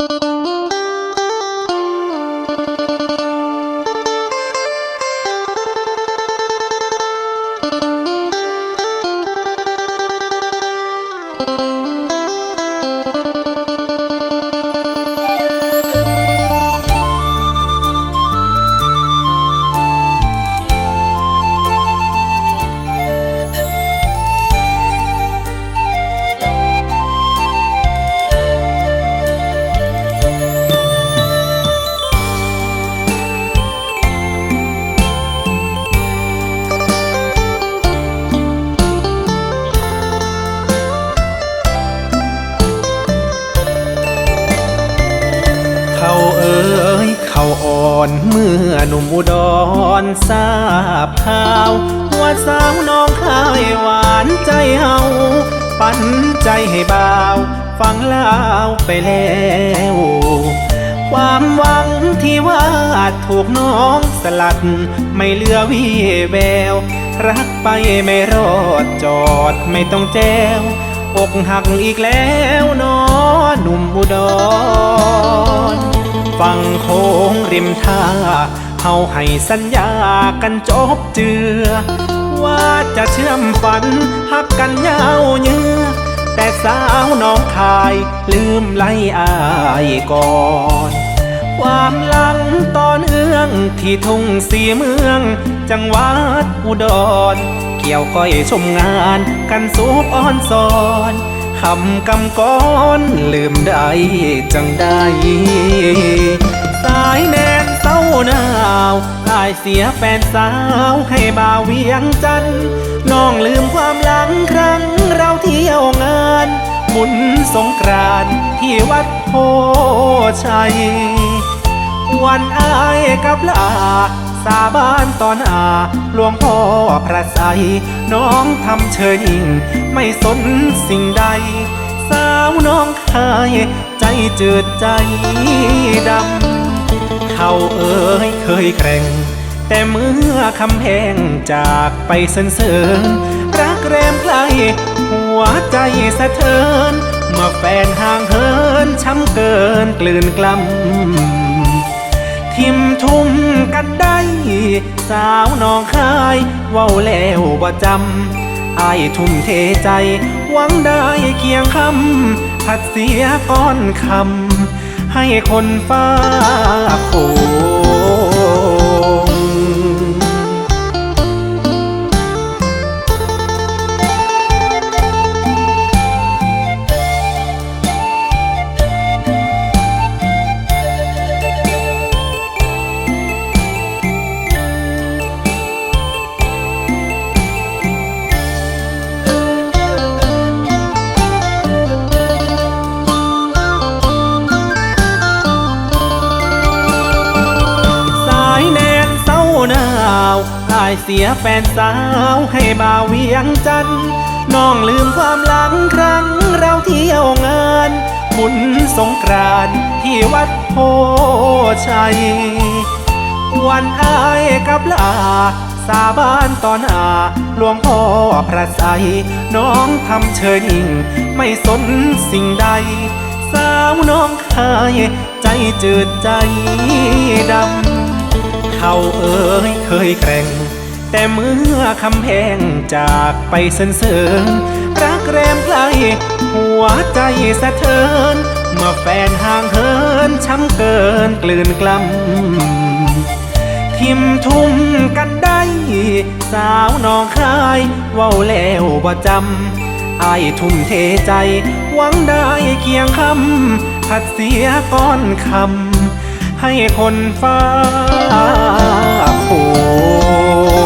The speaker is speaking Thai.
you อนเมื่อหนุ่มอุดรทราบข่าวว่าสาวน้องคายหวานใจเฮาปันใจให้บ่าวฟังลาวไปแล้ว ความหวังที่ว่าถูกน้องสลัด ไม่เหลือวี่แวว รักไปไม่รอดจอดไม่ต้องแจวอกหักอีกแล้วเนอหนุ่มอุดร ฟังโค้งริมท่าเฮาให้สัญญากันจบเจือ ว่าจะเชื่อมฝันหักกันยาวเยื้อแต่สาวน้องคายลืมไล่อายก่อนความหลังตอนเอื้องที่ทุ่งสีเมือง จังหวัดอุดร เกี่ยวก้อยชมงานกันสูบอ่อนซอน คำกำก้อนลืมได้จังได้สายแนนเศร้าหนาวอายเสียแฟนสาวให้บ่าวเวียงจันน้องลืมความหลังครั้งเราเที่ยวงานบุญสงกรานที่วัดโพชัย วันอายกับลา สาบานตอนอาหลวงพ่อพระไสยน้องทำเชยยิ่ง ไม่สนสิ่งใด สาวน้องคายใจจืดใจดำ เขาเอ่ยเคยแข่ง แต่เมื่อคำแพงจากไปเสินเสริญรักแรมไกลหัวใจสะเทือนเมื่อแฟนห่างเหินช้ำเกินกลืนกล้ำ สาวน้องคายเว้าแล้วบ่จำอายทุ่มเทใจ หวังได้เคียงคำผัดเสียก้อนคำให้คนฟ้าโคาวอายเสียแฟนสาวให้บ่าวเวียงจันน้องลืมความหลังครั้งเราเที่ยวงานบุญสงกรานที่วัดโพชัย วันอายกับลา สาบานตอนอาหลวงพ่อพระไสน้องทำเชยนิ่ง ไม่สนสิ่งใด สาวน้องคายใจจืดใจดำ เขาเอ่ยเคยแข่ง แต่เมื่อคำแพงจากไปเสินเสริญรักแรมไกลหัวใจสะเทือนเมื่อแฟนห่างเหินช้ำเกินกลืนกล้ำทิมทุ่มกันได้ สาวน้องคายเว้าแล้วบ่จำอายทุ่มเทใจ หวังได้เคียงคำผัดเสียก้อนคำให้คนฟ้าโคง